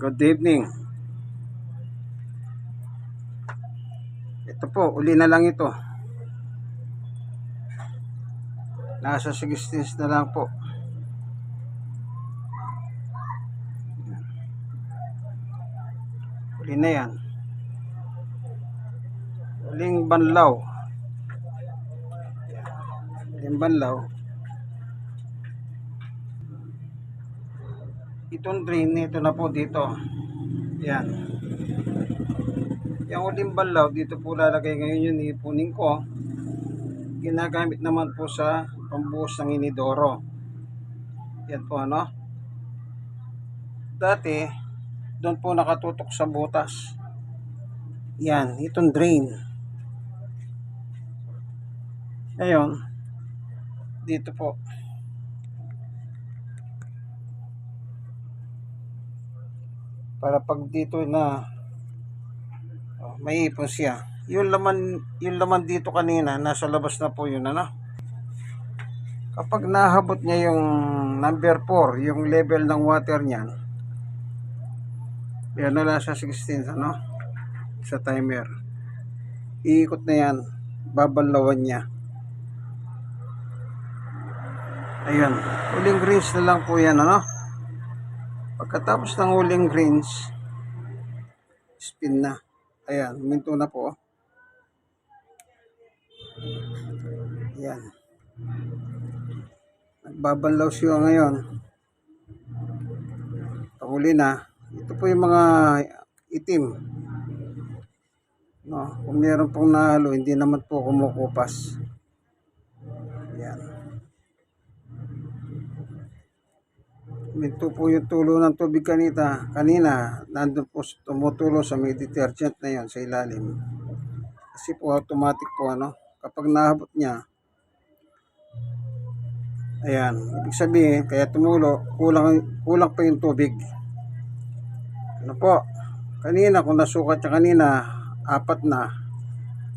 Good evening. Ito po, uli na lang ito. Nasa 16 na lang po. Uli na yan. Uling banlaw. Uling banlaw. Itong drain nito na po dito. Yan. Yung uling banlaw, dito po lalagay ngayon yun, ipunin ko. Ginagamit naman po sa pambuhos ng inidoro. Yan po ano. Dati, doon po nakatutok sa butas. Yan, itong drain. Ngayon, dito po. Para pag dito na oh, may ipon siya. Yung laman, yung laman dito kanina, nasa labas na po yun, ano? Kapag nahabot niya yung number 4, yung level ng water niyan, yan na lang sa 16, ano? Sa timer. Iikot na yan. Babalawan niya. Ayan. Huling greens na lang po yan, ano? Pagkatapos ng huling greens, spin na. Ayan, minto na po. Ayan. Nagbabanlaw siya ngayon. Pahuli na. Ito po yung mga itim. No, kung meron pong nahalo, hindi naman po kumukupas. Ayan. Minto po yung tulo ng tubig kanita. Kanina, nandun po tumutulo sa may detergent na yon sa ilalim. Kasi po automatic po ano, kapag nahabot niya, ayan, ibig sabihin, kaya tumulo, kulang, kulang pa yung tubig. Ano po, kanina kung nasukat niya kanina, apat na,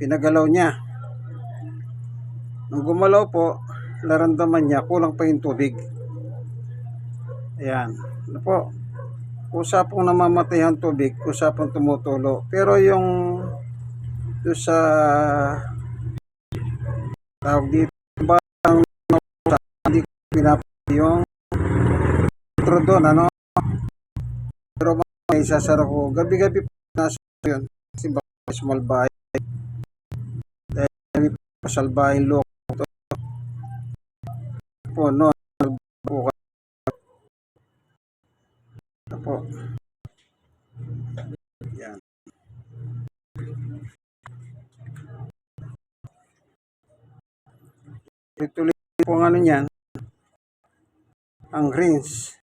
pinagalaw niya. Nung gumalaw po, naramdaman niya, kulang pa yung tubig. Ayan. Ano po? Usapong namamatay ang tubig, usapong tumutulo. Pero yung doon sa tawag dito ba ang hindi ko pinapay yung intro doon, ano? Pero may sasara ko. Gabi-gabi po nasa yun. Kasi ba small bahay. Dahil pasalbahin loko. Po, no? Po, po. Yan. Ituloy po ang ano niyan. Ang greens.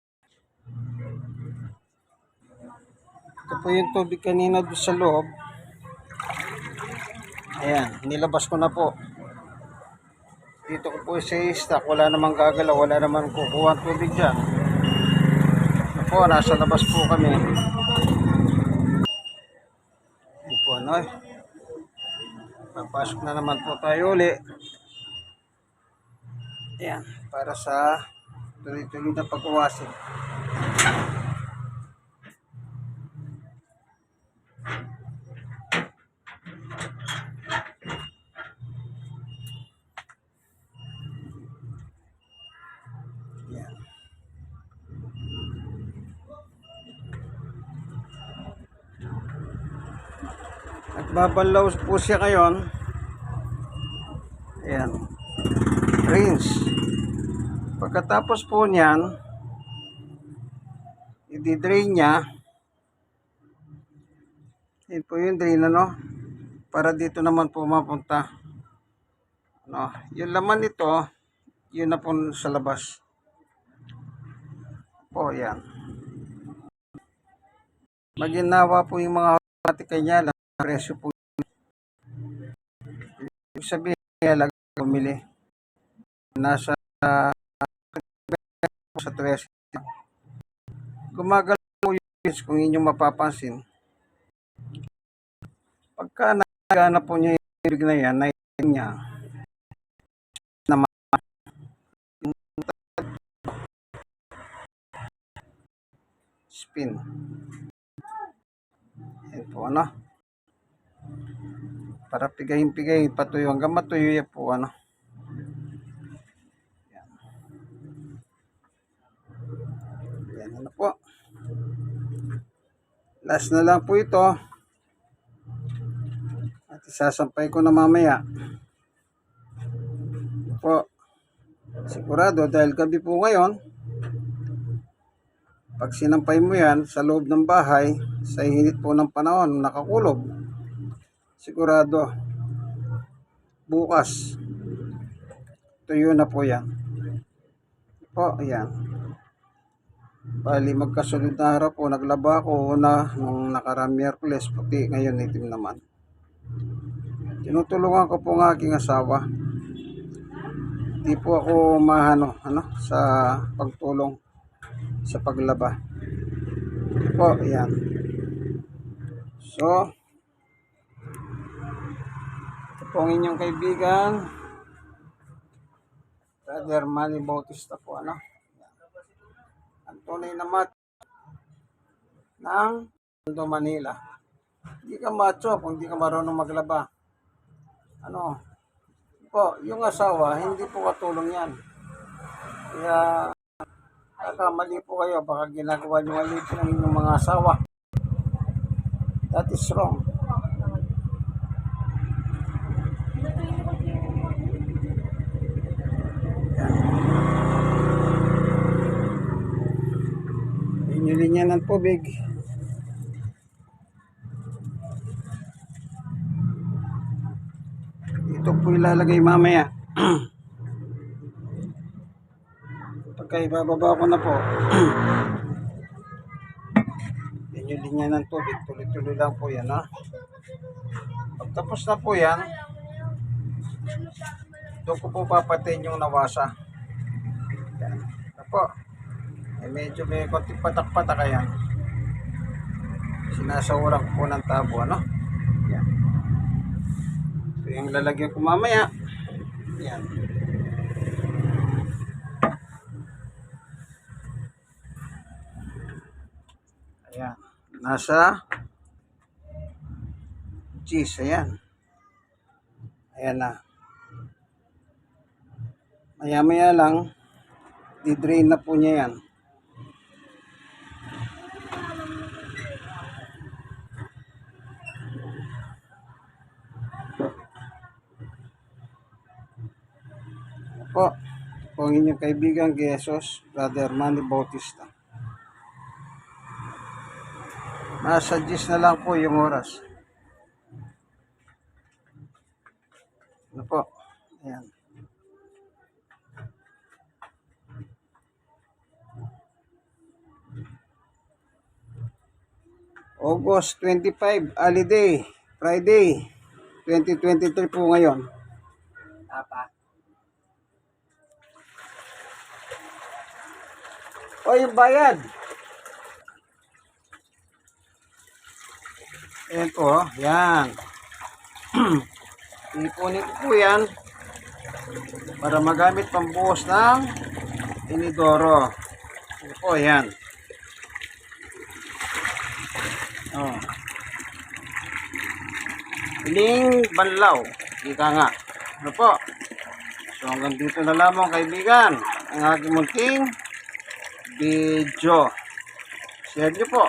Ito po yung tubig kanina doon sa loob. Ayan, nilabas ko na po. Dito ko po sa stock. Wala namang gagalaw. Wala namang kukuha tubig dyan. Po, nasa labas po kami. Ito po, ano eh. Papasok na naman po tayo uli. Ayan, para sa tuloy-tuloy na pag-uwasin. Nagbabalaw po siya ngayon. Ayan. Rinse. Pagkatapos po niyan, i-drain niya. Yun po yung drain, ano? Para dito naman po mapunta. Ano? Yung laman nito, yun na po sa labas. Po, yan. Maginawa po yung mga automatic lang. Presyo po. Ibig sabihin, lag bumili. Nasa sa 13. Gumagalaw po yun kung inyong mapapansin. Pagka nagana po niya yung ibig na yan, na niya, spin. po, ano? Para pigayin-pigayin, patuyo. Hanggang matuyo yan po, ano? Yan. Yan, ano po. Last na lang po ito. At isasampay ko na mamaya. Po. Sigurado dahil gabi po ngayon, pag sinampay mo yan sa loob ng bahay, sa init po ng panahon, nakakulog, sigurado, bukas, tuyo na po yan. Po, ayan. Bali, magkasunod na araw po, naglaba ako una nung nakarang Miyerkules, puti, ngayon itim naman. Tinutulungan ko po ang aking asawa. Di po ako mahano, ano, sa pagtulong sa paglaba. Po, ayan. So, ito po ang inyong kaibigan, Brother Manny Bautista po, ano. Ang tunay na mat ng Mundo Manila. Hindi ka macho kung hindi ka marunong maglaba. Ano, po, yung asawa, hindi po katulong yan. Kaya, Kakamali po kayo, baka ginagawa nyo mali ng inyong mga asawa. That is wrong. Yung linya ng tubig. Ito po ilalagay mamaya. Pagka ibababa ko na po, yan yung linya ng tubig. Tuloy-tuloy lang po yan, ha? Pagtapos na po yan, doon ko po papatin yung nawasa. Yan. Ito po. Eh, medyo may konting patak-patak yan. Sinasawaran ko po ng tabo, ano? Yan. Ito yung lalagyan ko mamaya. Yan. Ayan. Nasa cheese. Ayan. Ayan na. Maya maya lang, di-drain na po niya yan. Po, po ang inyong kaibigan, Jesus, Brother Manny Bautista. 10 na lang po yung oras. Ano po? Ayan. August 25, holiday, Friday, 2023 po ngayon. Tapa. O yung bayad. Ayan po, yan. Ipunin ko po yan para magamit pambuhos ng inidoro. Ito po, yan. Oh. Banlaw. Ika nga. Ano po? So hanggang dito na lamang kaibigan. Ang aking munting video. Share nyo po.